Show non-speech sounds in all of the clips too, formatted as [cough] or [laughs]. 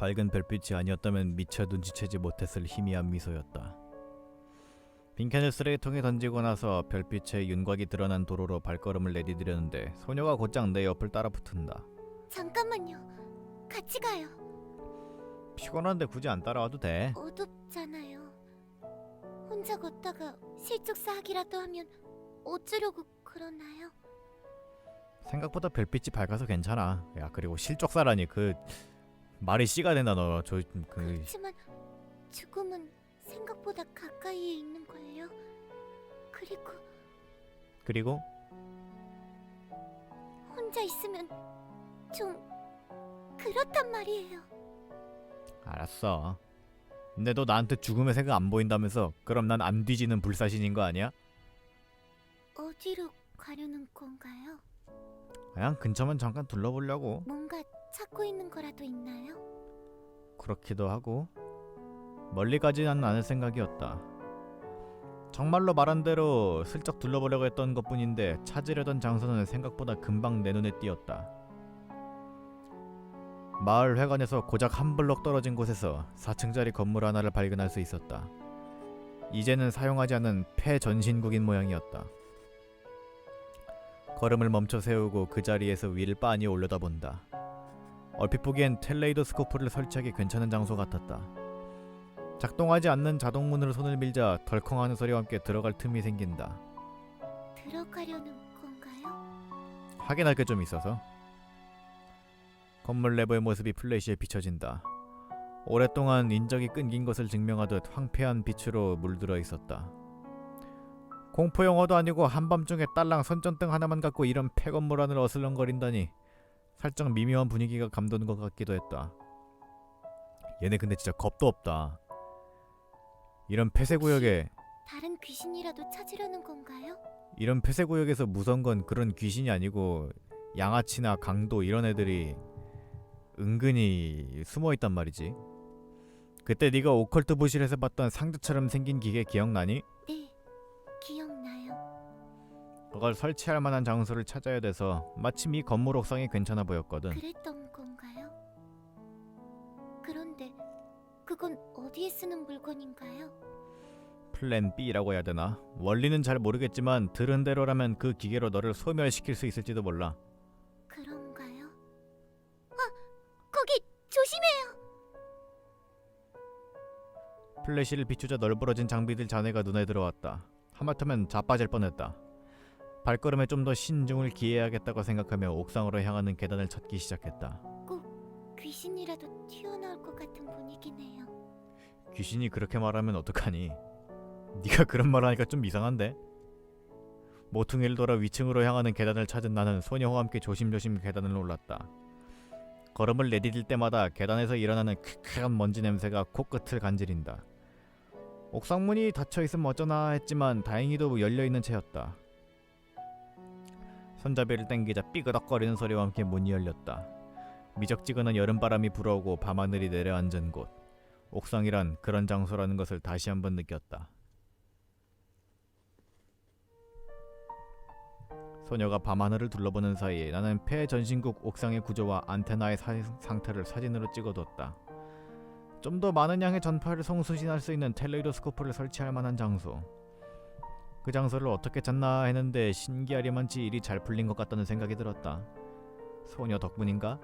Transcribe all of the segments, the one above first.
밝은 별빛이 아니었다면 미처 눈치채지 못했을 희미한 미소였다. 빈캔을 쓰레기통에 던지고 나서 별빛에 윤곽이 드러난 도로로 발걸음을 내디디려는데 소녀가 곧장 내 옆을 따라 붙은다. 잠깐만요. 같이 가요. 피곤한데 굳이 안 따라와도 돼. 어둡잖아요. 혼자 걷다가 실족사하기라도 하면 어쩌려고 그러나요? 생각보다 별빛이 밝아서 괜찮아. 야 그리고 실족사라니 그 말이 씨가 된다 너. 저 그 그렇지만 죽음은 생각보다 가까이에 있는 걸요. 그리고 그리고 혼자 있으면 좀 그렇단 말이에요. 알았어. 근데 너 나한테 죽음의 새가 안 보인다면서 그럼 난 안 뒤지는 불사신인 거 아니야? 어디로 가려는 건가요? 그냥 근처만 잠깐 둘러보려고. 뭔가 찾고 있는 거라도 있나요? 그렇기도 하고 멀리 가지는 않을 생각이었다. 정말로 말한 대로 슬쩍 둘러보려고 했던 것뿐인데 찾으려던 장소는 생각보다 금방 내 눈에 띄었다. 마을 회관에서 고작 한 블록 떨어진 곳에서 4층짜리 건물 하나를 발견할 수 있었다. 이제는 사용하지 않은 폐전신국인 모양이었다. 걸음을 멈춰 세우고 그 자리에서 위를 빤히 올려다본다. 얼핏 보기엔 텔레이도스코프를 설치하기 괜찮은 장소 같았다. 작동하지 않는 자동문으로 손을 밀자 덜컹하는 소리와 함께 들어갈 틈이 생긴다. 들어가려는 건가요? 확인할 게 좀 있어서. 건물 내부의 모습이 플래시에 비춰진다. 오랫동안 인적이 끊긴 것을 증명하듯 황폐한 빛으로 물들어 있었다. 공포 영화도 아니고 한밤중에 딸랑 손전등 하나만 갖고 이런 폐건물 안을 어슬렁거린다니 살짝 미묘한 분위기가 감도는 것 같기도 했다. 얘네 근데 진짜 겁도 없다. 이런 폐쇄 구역에 다른 귀신이라도 찾으려는 건가요? 이런 폐쇄 구역에서 무서운 건 그런 귀신이 아니고 양아치나 강도 이런 애들이 은근히 숨어 있단 말이지. 그때 네가 오컬트 부실에서 봤던 상자처럼 생긴 기계 기억나니? 네. 그걸 설치할 만한 장소를 찾아야 돼서 마침 이 건물 옥상이 괜찮아 보였거든. 그랬던 건가요? 그런데 그건 어디에 쓰는 물건인가요? 플랜 B라고 해야 되나? 원리는 잘 모르겠지만 들은 대로라면 그 기계로 너를 소멸시킬 수 있을지도 몰라. 그런가요? 아, 거기 조심해요. 플래시를 비추자 널브러진 장비들 잔해가 눈에 들어왔다. 하마터면 자빠질 뻔했다. 발걸음에 좀 더 신중을 기해야겠다고 생각하며 옥상으로 향하는 계단을 찾기 시작했다. 귀신이라도 튀어나올 것 같은 분위기네요. 귀신이 그렇게 말하면 어떡하니? 네가 그런 말 하니까 좀 이상한데? 모퉁이를 돌아 위층으로 향하는 계단을 찾은 나는 소녀와 함께 조심조심 계단을 올랐다. 걸음을 내디딜 때마다 계단에서 일어나는 퀴퀴한 먼지 냄새가 코끝을 간지린다. 옥상 문이 닫혀 있으면 어쩌나 했지만 다행히도 열려 있는 채였다. 손잡이를 당기자 삐그덕거리는 소리와 함께 문이 열렸다. 미적지근한 여름바람이 불어오고 밤하늘이 내려앉은 곳. 옥상이란 그런 장소라는 것을 다시 한번 느꼈다. 소녀가 밤하늘을 둘러보는 사이에 나는 폐전신국 옥상의 구조와 안테나의 사- 상태를 사진으로 찍어뒀다. 좀 더 많은 양의 전파를 송수신할 수 있는 텔레이도스코프를 설치할 만한 장소. 그 장소를 어떻게 찾나 했는데 신기하리만치 일이 잘 풀린 것 같다는 생각이 들었다. 소녀 덕분인가?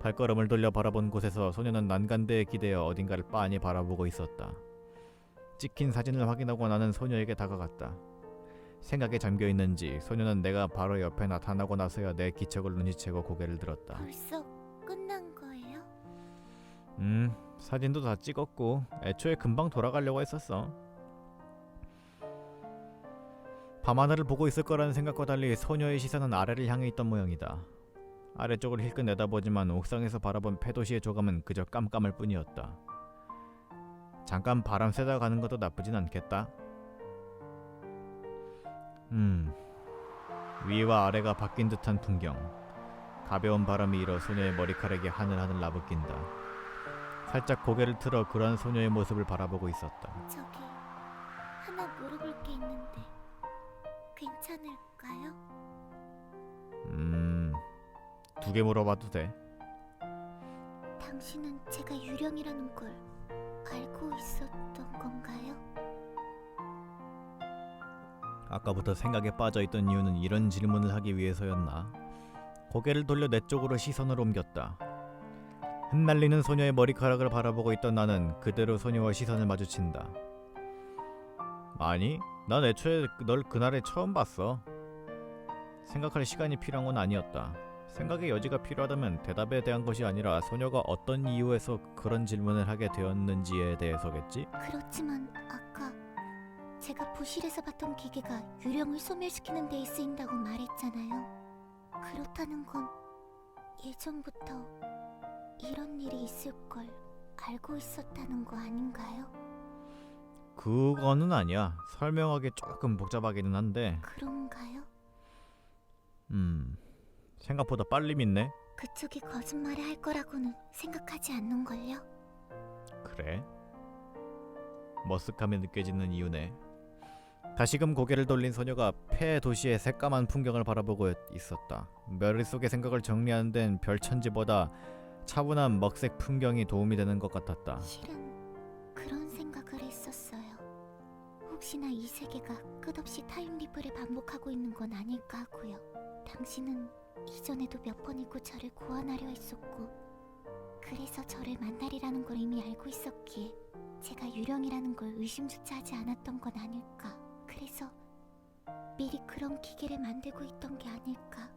발걸음을 돌려 바라본 곳에서 소녀는 난간대에 기대어 어딘가를 빤히 바라보고 있었다. 찍힌 사진을 확인하고 나는 소녀에게 다가갔다. 생각에 잠겨 있는지 소녀는 내가 바로 옆에 나타나고 나서야 내 기척을 눈치채고 고개를 들었다. 벌써 끝난 거예요? 음, 사진도 다 찍었고 애초에 금방 돌아가려고 했었어. 밤하늘을 보고 있을 거라는 생각과 달리 소녀의 시선은 아래를 향해 있던 모양이다. 아래쪽을 힐끗 내다보지만 옥상에서 바라본 폐도시의 조감은 그저 깜깜할 뿐이었다. 잠깐 바람 쐬다 가는 것도 나쁘진 않겠다. 음, 위와 아래가 바뀐 듯한 풍경. 가벼운 바람이 일어 소녀의 머리카락에 하늘하늘 나부낀다. 살짝 고개를 틀어 그런 소녀의 모습을 바라보고 있었다. 저기 하나 물어볼 게 있는데 괜찮을까요? 음, 두 개 물어봐도 돼. 당신은 제가 유령이라는 걸 알고 있었던 건가요? 아까부터 생각에 빠져 있던 이유는 이런 질문을 하기 위해서였나? 고개를 돌려 내 쪽으로 시선을 옮겼다. 흩날리는 소녀의 머리카락을 바라보고 있던 나는 그대로 소녀와 시선을 마주친다. 아니, 난 애초에 널 그날에 처음 봤어. 생각할 시간이 필요한 건 아니었다. 생각의 여지가 필요하다면 대답에 대한 것이 아니라 소녀가 어떤 이유에서 그런 질문을 하게 되었는지에 대해서겠지? 그렇지만 아까 제가 부실에서 봤던 기계가 유령을 소멸시키는 데에 쓰인다고 말했잖아요. 그렇다는 건 예전부터 이런 일이 있을 걸 알고 있었다는 거 아닌가요? 그거는 아니야. 설명하기 조금 복잡하기는 한데, 그런가요? 음, 생각보다 빨리 믿네. 그쪽이 거짓말을 할 거라고는 생각하지 않는걸요? 그래? 머쓱함이 느껴지는 이유네. 다시금 고개를 돌린 소녀가 폐 도시의 새까만 풍경을 바라보고 있었다. 머릿속의 생각을 정리하는 데는 별천지보다 차분한 먹색 풍경이 도움이 되는 것 같았다. 실은 혹시나 이 세계가 끝없이 타임리프를 반복하고 있는 건 아닐까 하고요. 당신은 이전에도 몇 번이고 저를 구원하려 했었고, 그래서 저를 만나리라는 걸 이미 알고 있었기에 제가 유령이라는 걸 의심조차 하지 않았던 건 아닐까. 그래서 미리 그런 기계를 만들고 있던 게 아닐까.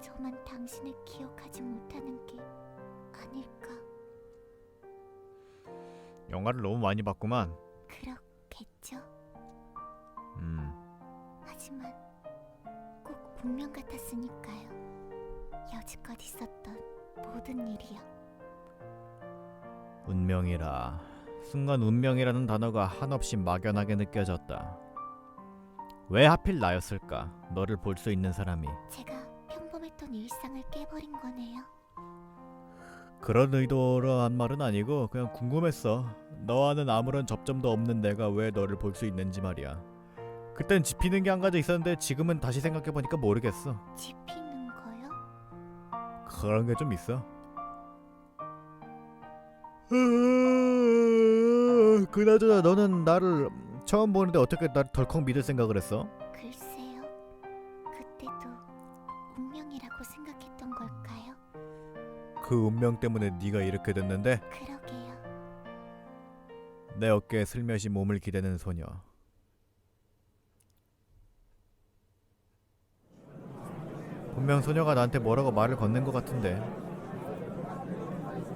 저만 당신을 기억하지 못하는 게 아닐까. 영화를 너무 많이 봤구만. 그렇 겠죠. 음, 하지만 꼭 운명 같았으니까요. 여지껏 있었던 모든 일이요. 운명이라. 순간 운명이라는 단어가 한없이 막연하게 느껴졌다. 왜 하필 나였을까? 너를 볼 수 있는 사람이. 제가 평범했던 일상을 깨버린 거네요. 그런 의도로 한 말은 아니고 그냥 궁금했어. 너와는 아무런 접점도 없는 내가 왜 너를 볼 수 있는지 말이야. 그땐 집히는 게 한 가지 있었는데 지금은 다시 생각해 보니까 모르겠어. 집히는 거요? 그런 게 좀 있어. 그나저나 너는 나를 처음 보는데 어떻게 나를 덜컥 믿을 생각을 했어? 그 운명 때문에 네가 이렇게 됐는데 그러게요. 내 어깨에 슬며시 몸을 기대는 소녀. 분명 소녀가 나한테 뭐라고 말을 건넨 것 같은데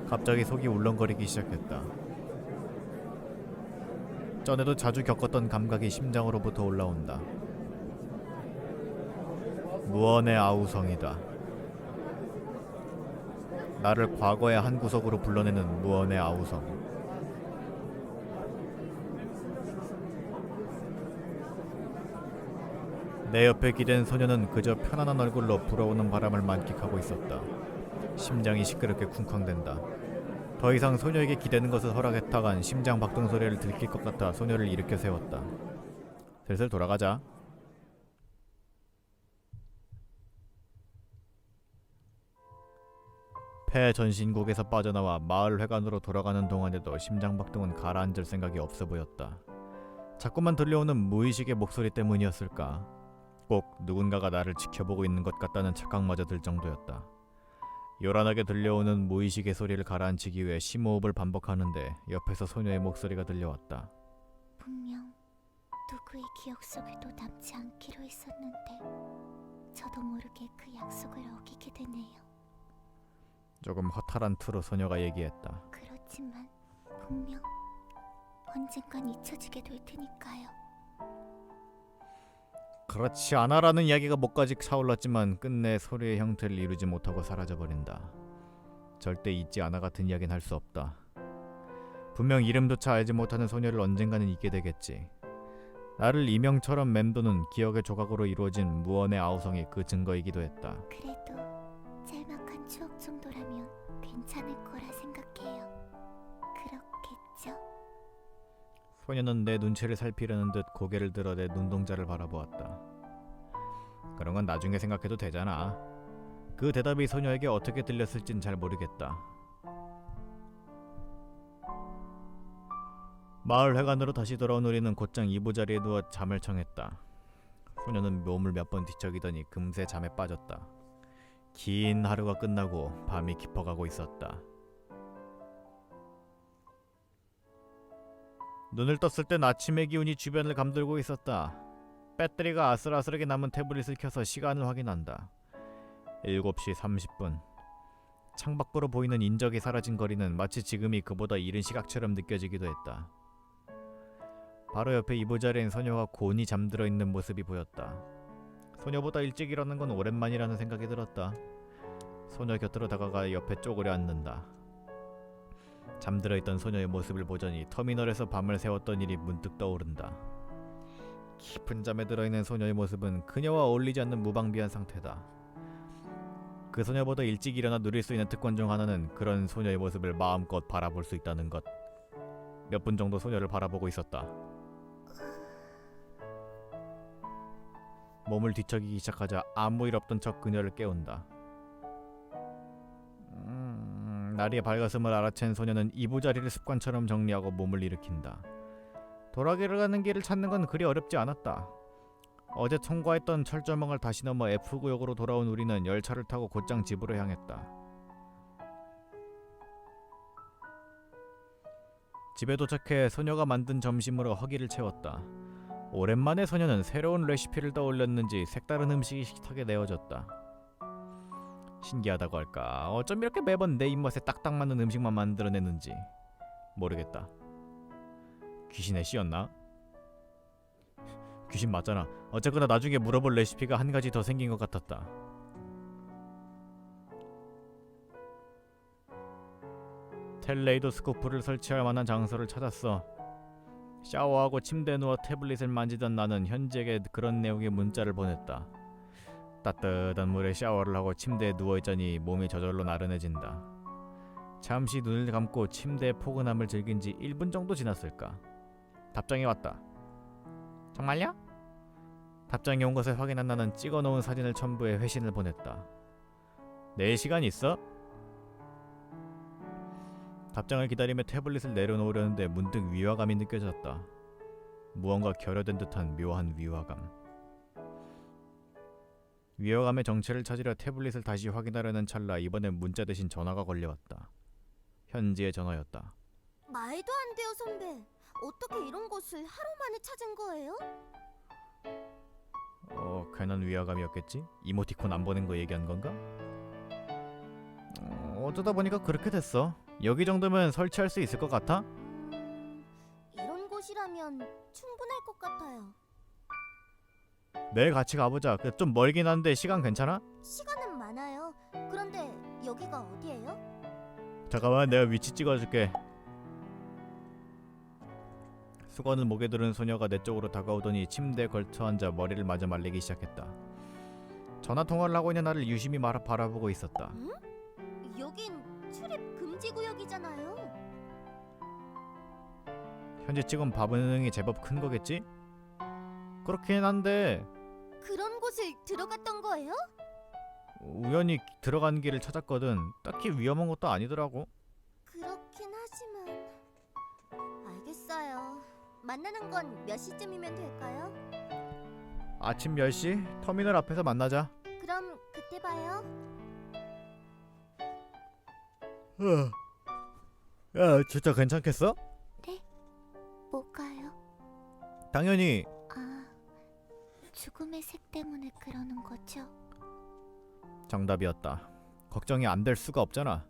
갑자기 속이 울렁거리기 시작했다. 전에도 자주 겪었던 감각이 심장으로부터 올라온다. 무언의 아우성이다. 나를 과거의 한 구석으로 불러내는 무언의 아우성. 내 옆에 기댄 소녀는 그저 편안한 얼굴로 불어오는 바람을 만끽하고 있었다. 심장이 시끄럽게 쿵쾅댄다. 더 이상 소녀에게 기대는 것을 허락했다간 심장 박동 소리를 들킬 것 같아 소녀를 일으켜 세웠다. 슬슬 돌아가자. 폐 전신국에서 빠져나와 마을 회관으로 돌아가는 동안에도 심장 박동은 가라앉을 생각이 없어 보였다. 자꾸만 들려오는 무의식의 목소리 때문이었을까? 꼭 누군가가 나를 지켜보고 있는 것 같다는 착각마저 들 정도였다. 요란하게 들려오는 무의식의 소리를 가라앉히기 위해 심호흡을 반복하는데 옆에서 소녀의 목소리가 들려왔다. 분명 누구의 기억 속에도 남지 않기로 했었는데 저도 모르게 그 약속을 어기게 되네요. 조금 허탈한 투로 소녀가 얘기했다. 그렇지만 분명 언젠간 잊혀지게 될 테니까요. 그렇지 않아라는 이야기가 목까지 차올랐지만 끝내 소리의 형태를 이루지 못하고 사라져버린다. 절대 잊지 않아 같은 이야기는 할 수 없다. 분명 이름조차 알지 못하는 소녀를 언젠가는 잊게 되겠지. 나를 이명처럼 맴도는 기억의 조각으로 이루어진 무언의 아우성이 그 증거이기도 했다. 그래도 짤막한 추억 정도라면 괜찮을 거라 생각해요. 그렇겠죠? 소녀는 내 눈치를 살피려는 듯 고개를 들어 내 눈동자를 바라보았다. 그런 건 나중에 생각해도 되잖아. 그 대답이 소녀에게 어떻게 들렸을진 잘 모르겠다. 마을 회관으로 다시 돌아온 우리는 곧장 이부자리에 누워 잠을 청했다. 소녀는 몸을 몇 번 뒤척이더니 금세 잠에 빠졌다. 긴 하루가 끝나고 밤이 깊어가고 있었다. 눈을 떴을 땐 아침의 기운이 주변을 감돌고 있었다. 배터리가 아슬아슬하게 남은 태블릿을 켜서 시간을 확인한다. 7시 30분. 창밖으로 보이는 인적이 사라진 거리는 마치 지금이 그보다 이른 시각처럼 느껴지기도 했다. 바로 옆에 이부자리엔 소녀가 곤히 잠들어 있는 모습이 보였다. 소녀보다 일찍 일어난 건 오랜만이라는 생각이 들었다. 소녀 곁으로 다가가 옆에 쪼그려 앉는다. 잠들어 있던 소녀의 모습을 보자니 터미널에서 밤을 새웠던 일이 문득 떠오른다. 깊은 잠에 들어 있는 소녀의 모습은 그녀와 어울리지 않는 무방비한 상태다. 그 소녀보다 일찍 일어나 누릴 수 있는 특권 중 하나는 그런 소녀의 모습을 마음껏 바라볼 수 있다는 것. 몇 분 정도 소녀를 바라보고 있었다. 몸을 뒤척이기 시작하자 아무 일 없던 척 그녀를 깨운다. 음, 날이 밝았음을 알아챈 소녀는 이부자리를 습관처럼 정리하고 몸을 일으킨다. 돌아가러 가는 길을 찾는 건 그리 어렵지 않았다. 어제 통과했던 철조망을 다시 넘어 F구역으로 돌아온 우리는 열차를 타고 곧장 집으로 향했다. 집에 도착해 소녀가 만든 점심으로 허기를 채웠다. 오랜만에 소녀는 새로운 레시피를 떠올렸는지 색다른 음식이 식탁에 내어졌다. 신기하다고 할까? 어쩜 이렇게 매번 내 입맛에 딱딱 맞는 음식만 만들어내는지 모르겠다. 귀신의 씨였나? 귀신 맞잖아. 어쨌거나 나중에 물어볼 레시피가 한 가지 더 생긴 것 같았다. 텔레이도 스코프를 설치할 만한 장소를 찾았어. 샤워하고 침대에 누워 태블릿을 만지던 나는 현지에게 그런 내용의 문자를 보냈다. 따뜻한 물에 샤워를 하고 침대에 누워 있자니 몸이 저절로 나른해진다. 잠시 눈을 감고 침대의 포근함을 즐긴 지 1분 정도 지났을까. 답장이 왔다. 정말요? 답장이 온 것을 확인한 나는 찍어놓은 사진을 첨부해 회신을 보냈다. 내일 시간 있어? 답장을 기다리며 태블릿을 내려놓으려는데 문득 위화감이 느껴졌다. 무언가 결여된 듯한 묘한 위화감. 위화감의 정체를 찾으려 태블릿을 다시 확인하려는 찰나 이번엔 문자 대신 전화가 걸려왔다. 현지의 전화였다. 말도 안 돼요, 선배. 어떻게 이런 곳을 하루 만에 찾은 거예요? 어, 괜한 위화감이었겠지? 이모티콘 안 보낸 거 얘기한 건가? 어, 어쩌다 보니까 그렇게 됐어. 여기 정도면 설치할 수 있을 것 같아? 음, 이런 곳이라면 충분할 것 같아요. 내일 같이 가보자. 그좀 멀긴 한데 시간 괜찮아? 시간은 많아요. 그런데 여기가 어디예요? 잠깐만 내가 위치 찍어줄게. 수건을 목에 두른 소녀가 내 쪽으로 다가오더니 침대에 걸쳐 앉아 머리를 마저 말리기 시작했다. 전화 통화를 하고 있는 나를 유심히 말아 바라보고 있었다. 여긴 출입 금지 구역이잖아요. 현재 찍은 바브능이 제법 큰 거겠지? 그렇긴 한데 그런 곳을 들어갔던 거예요? 우연히 들어간 길을 찾았거든. 딱히 위험한 것도 아니더라고. 그렇긴 하지만 알겠어요. 만나는 건 몇 시쯤이면 될까요? 아침 10시 터미널 앞에서 만나자. 그럼 그때 봐요. 야, 진짜 괜찮겠어? 뭐가요? 당연히 아, 죽음의 색 때문에 그러는 거죠? 정답이었다. 걱정이 안 될 수가 없잖아.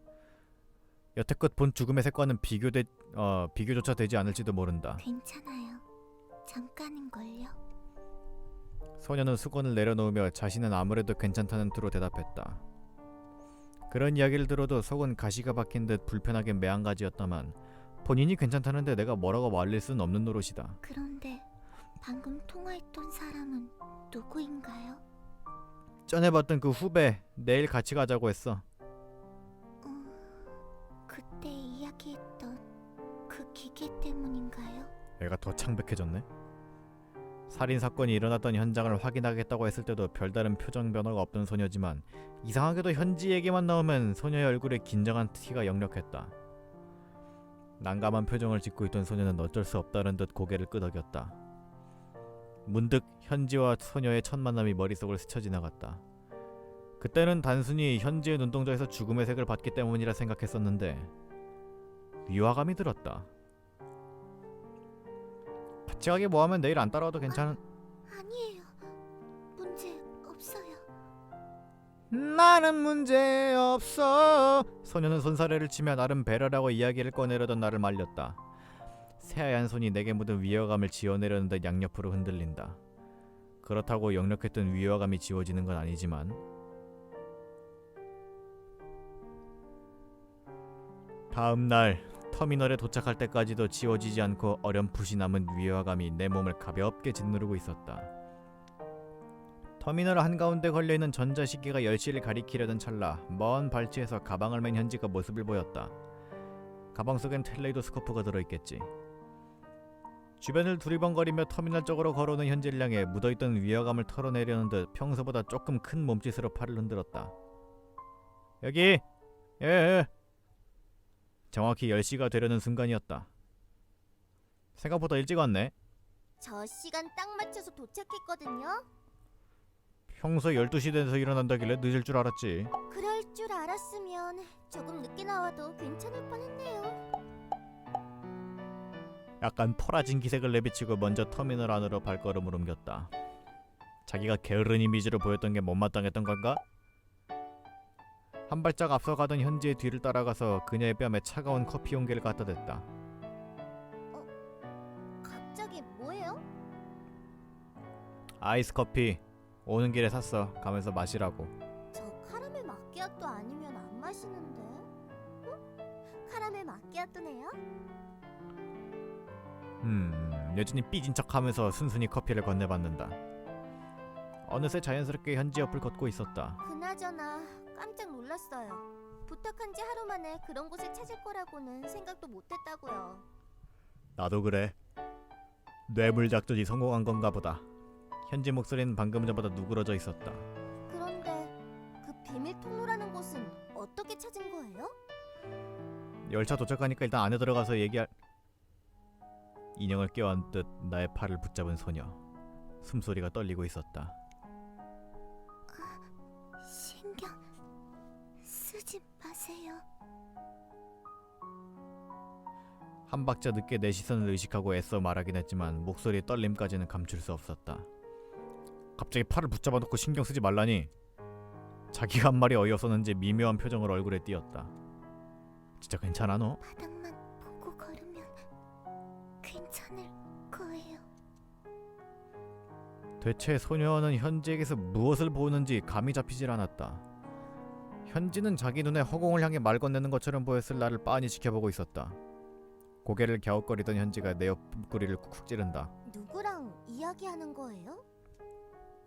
여태껏 본 죽음의 색과는 비교돼 어 비교조차 되지 않을지도 모른다. 괜찮아요. 잠깐인 걸요. 소녀는 수건을 내려놓으며 자신은 아무래도 괜찮다는 투로 대답했다. 그런 이야기를 들어도 속은 가시가 박힌 듯 불편하게 매한가지였다만 본인이 괜찮다는데 내가 뭐라고 말릴 순 없는 노릇이다. 그런데 방금 통화했던 사람은 누구인가요? 전에 봤던 그 후배 내일 같이 가자고 했어. 어, 그때 이야기했던 그 기계 때문인가요? 애가 더 창백해졌네. 살인 사건이 일어났던 현장을 확인하겠다고 했을 때도 별다른 표정 변화가 없던 소녀지만 이상하게도 현지 얘기만 나오면 소녀의 얼굴에 긴장한 티가 역력했다. 난감한 표정을 짓고 있던 소녀는 어쩔 수 없다는 듯 고개를 끄덕였다. 문득 현지와 소녀의 첫 만남이 머릿속을 스쳐 지나갔다. 그때는 단순히 현지의 눈동자에서 죽음의 색을 받기 때문이라 생각했었는데 위화감이 들었다. 가기 뭐하면 내일 안 따라와도 괜찮은 아니에요. 문제 없어요. 나는 문제 없어. 소녀는 손사래를 치며 나름 배려라고 이야기를 꺼내려던 나를 말렸다. 새하얀 손이 내게 묻은 위화감을 지워내려는 듯 양옆으로 흔들린다. 그렇다고 역력했던 위화감이 지워지는 건 아니지만 다음 날 터미널에 도착할 때까지도 지워지지 않고 어렴풋이 남은 위화감이 내 몸을 가볍게 짓누르고 있었다. 터미널 한가운데 걸려있는 전자시계가 10시를 가리키려던 찰나 먼 발치에서 가방을 맨 현지가 모습을 보였다. 가방 속엔 텔레이도스코프가 들어있겠지. 주변을 두리번거리며 터미널 쪽으로 걸어오는 향해 묻어있던 위화감을 털어내려는 듯 평소보다 조금 큰 몸짓으로 팔을 흔들었다. 여기! 예, 예. 정확히 10시가 되려는 순간이었다. 생각보다 일찍 왔네. 저 시간 딱 맞춰서 도착했거든요. 평소에 12시 돼서 일어난다길래 늦을 줄 알았지. 그럴 줄 알았으면 조금 늦게 나와도 괜찮을 뻔했네요. 약간 토라진 기색을 내비치고 먼저 터미널 안으로 발걸음을 옮겼다. 자기가 게으른 이미지로 보였던 게 못마땅했던 건가? 한 발짝 앞서가던 현지의 뒤를 따라가서 그녀의 뺨에 차가운 커피 용기를 갖다 댔다. 갑자기 뭐예요? 아이스 커피 오는 길에 샀어. 가면서 마시라고. 저 카라멜 마끼아또 아니면 안 마시는데. 응? 카라멜 마끼아또네요? 음, 여전히 삐진 척하면서 순순히 커피를 건네받는다. 어느새 자연스럽게 현지 옆을 걷고 있었다. 그나저나 깜짝 놀랐어요. 부탁한 지 하루 만에 그런 곳을 찾을 거라고는 생각도 못했다고요. 나도 그래. 뇌물 작전이 성공한 건가 보다. 현지 목소리는 방금 전보다 누그러져 있었다. 그런데 그 비밀 통로라는 곳은 어떻게 찾은 거예요? 열차 도착하니까 일단 안에 들어가서 얘기할. 인형을 껴안듯 나의 팔을 붙잡은 소녀. 숨소리가 떨리고 있었다. 마세요. 한 박자 늦게 내 시선을 의식하고 애써 말하긴 했지만 목소리의 떨림까지는 감출 수 없었다. 갑자기 팔을 붙잡아 놓고 신경 쓰지 말라니. 자기가 한 말이 어이없었는지 미묘한 표정을 얼굴에 띄었다. 진짜 괜찮아 너? 바닥만 보고 걸으면 괜찮을 거예요. 대체 소녀는 현지에게서 무엇을 보는지 감이 잡히질 않았다. 현지는 자기 눈에 허공을 향해 말 건네는 것처럼 보였을 나를 빤히 지켜보고 있었다. 고개를 갸웃거리던 현지가 내 옆구리를 쿡쿡 찌른다. 누구랑 이야기하는 거예요?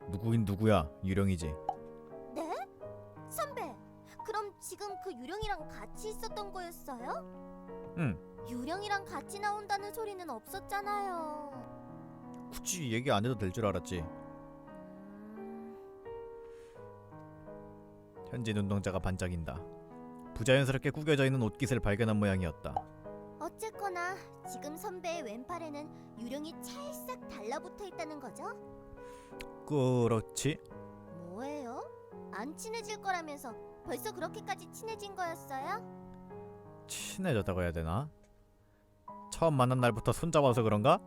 누구긴 누구야? 유령이지. 네? 선배, 그럼 지금 그 유령이랑 같이 있었던 거였어요? 응. 유령이랑 같이 나온다는 소리는 없었잖아요. 굳이 얘기 안 해도 될 줄 알았지. 현지 눈동자가 반짝인다. 부자연스럽게 구겨져 있는 옷깃을 발견한 모양이었다. 어쨌거나 지금 선배의 왼팔에는 유령이 찰싹 달라붙어 있다는 거죠? 그렇지? 뭐예요? 안 친해질 거라면서 벌써 그렇게까지 친해진 거였어요? 친해졌다고 해야 되나? 처음 만난 날부터 손잡아서 그런가?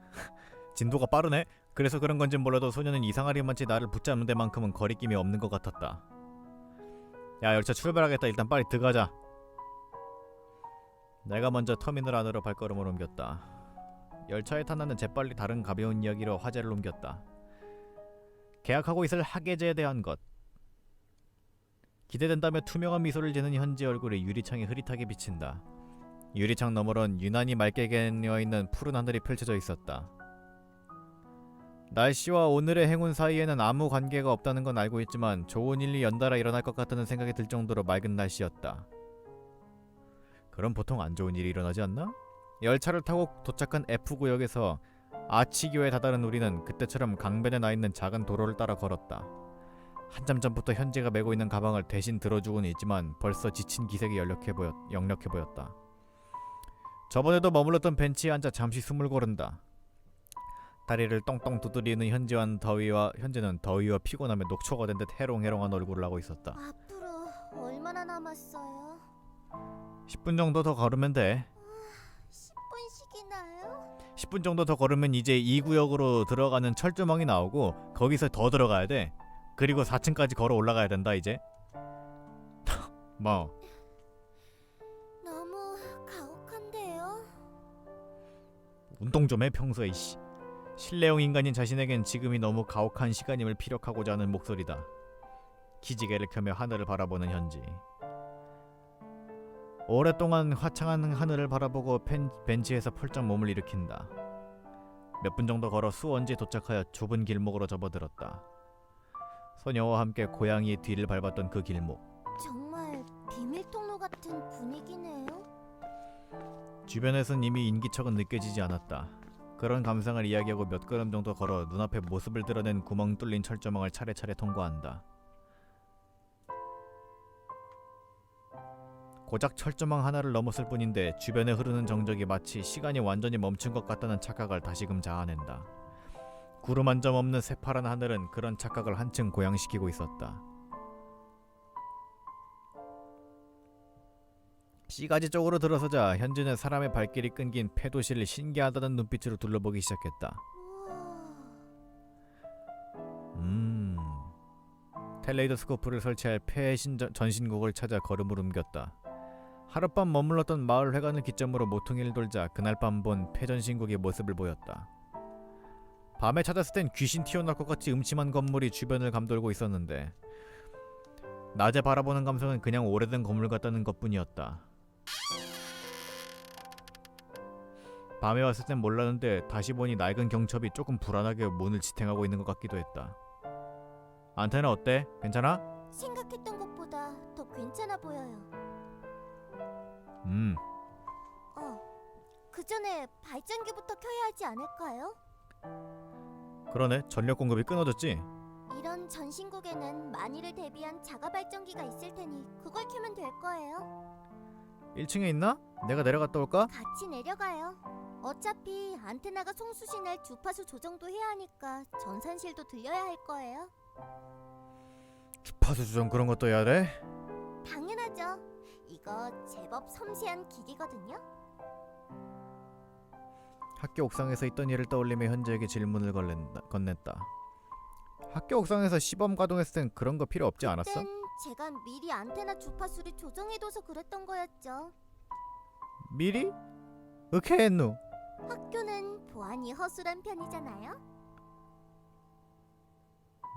[laughs] 진도가 빠르네. 그래서 그런 건진 몰라도 소녀는 이상하리만치 나를 붙잡는 데만큼은 거리낌이 없는 것 같았다. 야 열차 출발하겠다. 일단 빨리 들어가자. 내가 먼저 터미널 안으로 발걸음을 옮겼다. 열차에 탄 나는 재빨리 다른 가벼운 이야기로 화제를 옮겼다. 계약하고 있을 학예제에 대한 것. 기대된다며 투명한 미소를 지는 현지 얼굴이 유리창에 흐릿하게 비친다. 유리창 너머론 유난히 맑게 개뉘어 있는 푸른 하늘이 펼쳐져 있었다. 날씨와 오늘의 행운 사이에는 아무 관계가 없다는 건 알고 있지만 좋은 일이 연달아 일어날 것 같다는 생각이 들 정도로 맑은 날씨였다. 그럼 보통 안 좋은 일이 일어나지 않나? 열차를 타고 도착한 F구역에서 아치교에 다다른 우리는 그때처럼 강변에 나 있는 작은 도로를 따라 걸었다. 한참 전부터 현지가 메고 있는 가방을 대신 들어주고는 있지만 벌써 지친 기색이 역력해 보였, 역력해 보였다. 저번에도 머물렀던 벤치에 앉아 잠시 숨을 고른다. 다리를 똥똥 두드리는 현지와는 더위와 현재는 더위와 피곤함에 녹초가 된 듯 해롱해롱한 얼굴을 하고 있었다. 앞으로 얼마나 남았어요? 10분 정도 더 걸으면 돼. 10분씩이나요? 10분 정도 더 걸으면 이제 2구역으로 들어가는 철조망이 나오고 거기서 더 들어가야 돼. 그리고 4층까지 걸어 올라가야 된다 이제. [laughs] 뭐 너무 가혹한데요. 운동 좀 해 평소에 이씨. 실내용 인간인 자신에겐 지금이 너무 가혹한 시간임을 피력하고자 하는 목소리다. 기지개를 켜며 하늘을 바라보는 현지. 오랫동안 화창한 하늘을 바라보고 펜, 벤치에서 펄쩍 몸을 일으킨다. 몇 분 정도 걸어 수원지에 도착하여 좁은 길목으로 접어들었다. 소녀와 함께 고양이의 뒤를 밟았던 그 길목. 정말 비밀 통로 같은 분위기네요. 주변에선 이미 인기척은 느껴지지 않았다. 그런 감상을 이야기하고 몇 걸음 정도 걸어 눈앞에 모습을 드러낸 구멍 뚫린 철조망을 차례차례 통과한다. 고작 철조망 하나를 넘었을 뿐인데 주변에 흐르는 정적이 마치 시간이 완전히 멈춘 것 같다는 착각을 다시금 자아낸다. 구름 한 점 없는 새파란 하늘은 그런 착각을 한층 고양시키고 있었다. C가지 쪽으로 들어서자 현진은 사람의 발길이 끊긴 폐도시를 신기하다는 눈빛으로 둘러보기 시작했다. 음. 텔레이더스코프를 설치할 폐 신전, 전신국을 찾아 걸음을 옮겼다. 하룻밤 머물렀던 마을 회관을 기점으로 모퉁이를 돌자 그날 밤 본 폐전신국의 모습을 보였다. 밤에 찾았을 땐 귀신 튀어나올 것 같이 음침한 건물이 주변을 감돌고 있었는데 낮에 바라보는 감성은 그냥 오래된 건물 같다는 것뿐이었다. 밤에 왔을 땐 몰랐는데 다시 보니 낡은 경첩이 조금 불안하게 문을 지탱하고 있는 것 같기도 했다. 안테나 어때? 괜찮아? 생각했던 것보다 더 괜찮아 보여요. 음, 어. 그 전에 발전기부터 켜야 하지 않을까요? 그러네. 전력 공급이 끊어졌지? 이런 전신국에는 만일을 대비한 자가 발전기가 있을 테니 그걸 켜면 될 거예요. 1층에 있나? 내가 내려갔다 올까? 같이 내려가요. 어차피 안테나가 송수신할 주파수 조정도 해야 하니까 전산실도 들려야 할 거예요. 주파수 조정 그런 것도 해야 돼? 당연하죠. 이거 제법 섬세한 기기거든요. 학교 옥상에서 있던 일을 떠올리며 현재에게 질문을 걸렌다, 건넸다. 학교 옥상에서 시범 가동했을 땐 그런 거 필요 없지 않았어? 제가 미리 안테나 주파수를 조정해둬서 그랬던 거였죠. 미리? 어케 했누? 학교는 보안이 허술한 편이잖아요.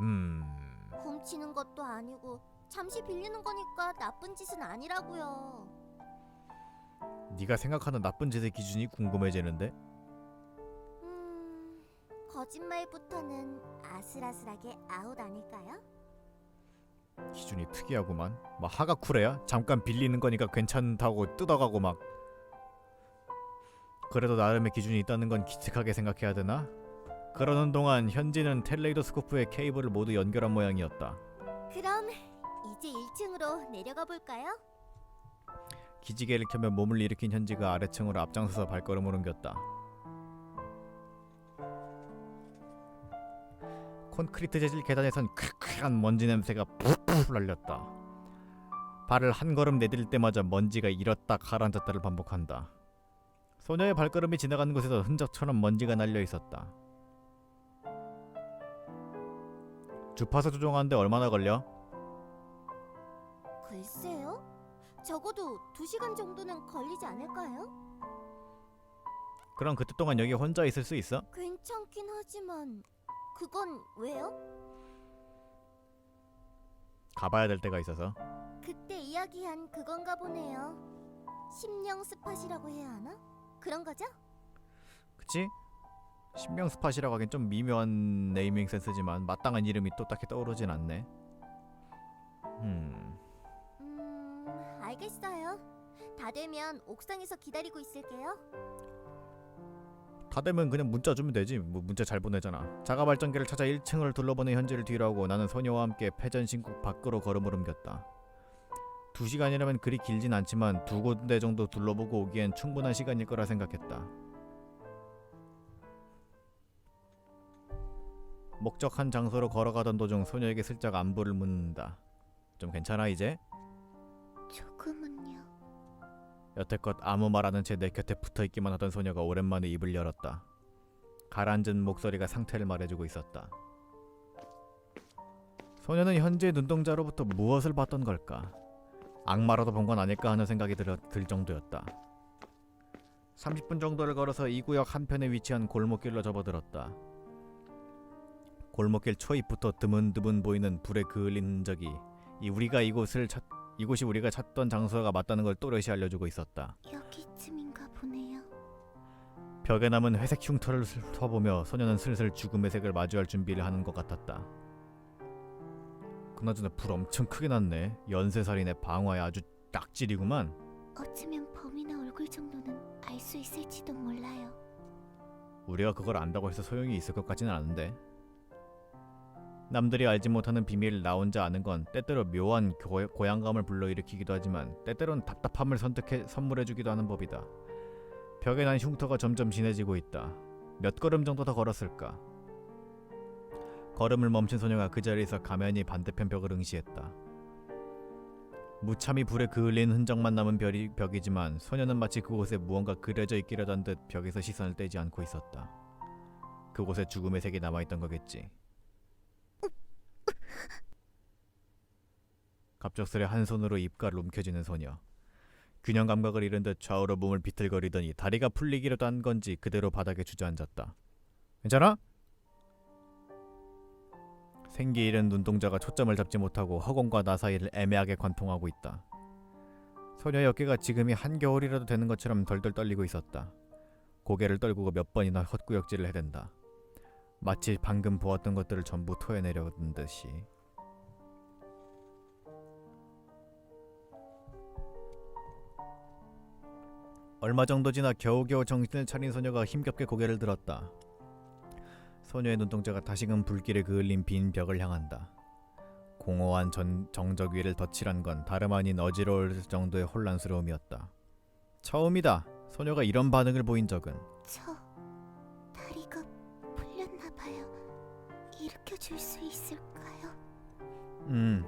음... 훔치는 것도 아니고 잠시 빌리는 거니까 나쁜 짓은 아니라고요. 네가 생각하는 나쁜 짓의 기준이 궁금해지는데? 음, 거짓말부터는 아슬아슬하게 아웃 아닐까요? 기준이 특이하구만. 막 하가 쿨해야? 잠깐 빌리는 거니까 괜찮다고 뜯어가고 막. 그래도 나름의 기준이 있다는 건 기특하게 생각해야 되나? 그러는 동안 현지는 텔레이더스코프의 케이블을 모두 연결한 모양이었다. 그럼 이제 1층으로 내려가 볼까요? 기지개를 켜며 몸을 일으킨 현지가 아래층으로 앞장서서 발걸음을 옮겼다. 콘크리트 재질 계단에선 쾌쾌한 먼지 냄새가 풀풀 날렸다. 발을 한 걸음 내딜 때마다 먼지가 이렇다 가라앉았다를 반복한다. 소녀의 발걸음이 지나가는 곳에서 흔적처럼 먼지가 날려 있었다. 주파수 조종하는데 얼마나 걸려? 글쎄요. 적어도 2시간 정도는 걸리지 않을까요? 그럼 그때 동안 여기 혼자 있을 수 있어? 괜찮긴 하지만 그건 왜요? 가봐야 될 때가 있어서. 그때 이야기한 그건가 보네요. 심령 스팟이라고 해야 하나? 그런 거죠? 그치? 신명 스팟이라고 하긴 좀 미묘한 네이밍 센스지만 마땅한 이름이 또 딱히 떠오르진 않네. 음, 음, 알겠어요. 다 되면 옥상에서 기다리고 있을게요. 다 되면 그냥 문자 주면 되지. 뭐 문자 잘 보내잖아. 자가 발전기를 찾아 1층을 둘러보는 현지를 뒤로하고 나는 소녀와 함께 패전 신국 밖으로 걸음을 옮겼다. 두 시간이라면 그리 길진 않지만 두 군데 정도 둘러보고 오기엔 충분한 시간일 거라 생각했다. 목적한 장소로 걸어가던 도중 소녀에게 슬쩍 안부를 묻는다. 좀 괜찮아 이제? 조금은요. 여태껏 아무 말 않은 채내 곁에 붙어 있기만 하던 소녀가 오랜만에 입을 열었다. 가라앉은 목소리가 상태를 말해주고 있었다. 소녀는 현재 눈동자로부터 무엇을 봤던 걸까? 악마라도 본 건 아닐까 하는 생각이 들, 들 정도였다. 30분 정도를 걸어서 이 구역 한편에 위치한 골목길로 접어들었다. 골목길 초입부터 드문드문 보이는 불에 그을린 흔적이 이 우리가 이곳을 찾, 이곳이 우리가 찾던 장소가 맞다는 걸 또렷이 알려주고 있었다. 여기쯤인가 보네요. 벽에 남은 회색 흉터를 훑어보며 소녀는 슬슬 죽음의 색을 마주할 준비를 하는 것 같았다. 그나저나 불 엄청 크게 났네. 연쇄살인의 방화에 아주 딱질이구만. 어쩌면 범인의 얼굴 정도는 알 수 있을지도 몰라요. 우리가 그걸 안다고 해서 소용이 있을 것 같지는 않은데. 남들이 알지 못하는 비밀을 나 혼자 아는 건 때때로 묘한 고, 고향감을 불러일으키기도 하지만 때때론 답답함을 선택해 선물해주기도 하는 법이다. 벽에 난 흉터가 점점 진해지고 있다. 몇 걸음 정도 더 걸었을까? 걸음을 멈춘 소녀가 그 자리에서 가면이 반대편 벽을 응시했다. 무참히 불에 그을린 흔적만 남은 벽이, 벽이지만 소녀는 마치 그곳에 무언가 그려져 있기라도 한듯 벽에서 시선을 떼지 않고 있었다. 그곳에 죽음의 색이 남아있던 거겠지. 갑작스레 한 손으로 입가를 움켜쥐는 소녀. 균형 감각을 잃은 듯 좌우로 몸을 비틀거리더니 다리가 풀리기라도 한 건지 그대로 바닥에 주저앉았다. 괜찮아? 생기 잃은 눈동자가 초점을 잡지 못하고 허공과 나 사이를 애매하게 관통하고 있다. 소녀의 어깨가 지금이 한겨울이라도 되는 것처럼 덜덜 떨리고 있었다. 고개를 떨구고 몇 번이나 헛구역질을 해댄다. 마치 방금 보았던 것들을 전부 토해내려는 듯이. 얼마 정도 지나 겨우겨우 정신을 차린 소녀가 힘겹게 고개를 들었다. 소녀의 눈동자가 다시금 불길에 그을린 빈 벽을 향한다. 공허한 전, 정적 위를 덧칠한 건 다름 아닌 어지러울 정도의 혼란스러움이었다. 처음이다. 소녀가 이런 반응을 보인 적은 저 다리가 풀렸나 봐요. 일으켜 줄 수 있을까요? 음.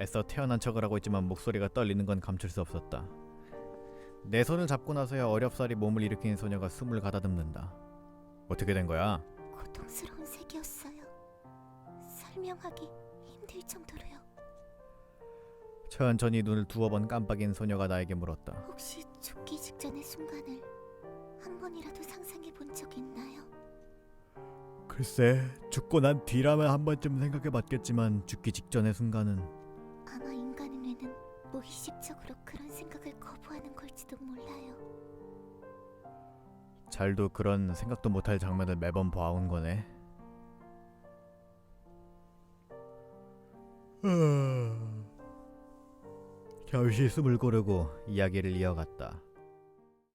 애써 태어난 척을 하고 있지만 목소리가 떨리는 건 감출 수 없었다. 내 손을 잡고 나서야 어렵사리 몸을 일으키는 소녀가 숨을 가다듬는다. 어떻게 된 거야? 고통스러운 색이었어요. 설명하기 힘들 정도로요. 천천히 눈을 두어 번 깜빡인 소녀가 나에게 물었다. 혹시 죽기 직전의 순간을 한 번이라도 상상해 본 적 있나요? 글쎄, 죽고 난 뒤라면 한 번쯤 생각해 봤겠지만 죽기 직전의 순간은 아마 인간의 뇌는 무의식적으로 그런 생각을 거부하는 걸지도 몰라요. 잘도 그런 생각도 못할 장면을 매번 봐온 거네. 잠시 숨을 고르고 이야기를 이어갔다.